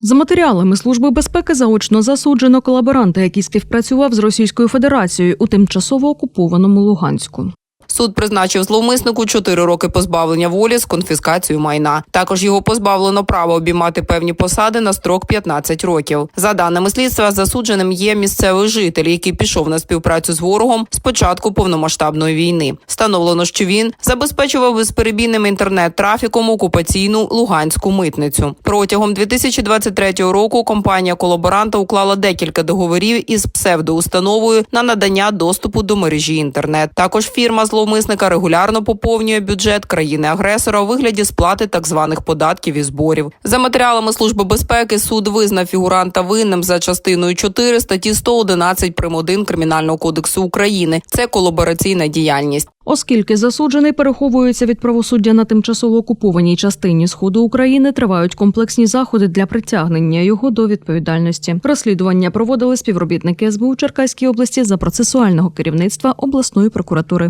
За матеріалами Служби безпеки заочно засуджено колаборанта, який співпрацював з Російською Федерацією у тимчасово окупованому Луганську. Суд призначив зловмиснику 4 роки позбавлення волі з конфіскацією майна. Також його позбавлено права обіймати певні посади на строк 15 років. За даними слідства, засудженим є місцевий житель, який пішов на співпрацю з ворогом з початку повномасштабної війни. Встановлено, що він забезпечував безперебійним інтернет-трафіком окупаційну луганську митницю. Протягом 2023 року компанія колаборанта уклала декілька договорів із псевдоустановою на надання доступу до мережі інтернет. Також фірма зловмисника регулярно поповнює бюджет країни-агресора у вигляді сплати так званих податків і зборів. За матеріалами служби безпеки суд визнав фігуранта винним за частиною 4 статті 111 прим. 1 кримінального кодексу України. Це колабораційна діяльність. Оскільки засуджений переховується від правосуддя на тимчасово окупованій частині сходу України, тривають комплексні заходи для притягнення його до відповідальності. Розслідування проводили співробітники СБУ Черкаській області за процесуального керівництва обласної прокуратури.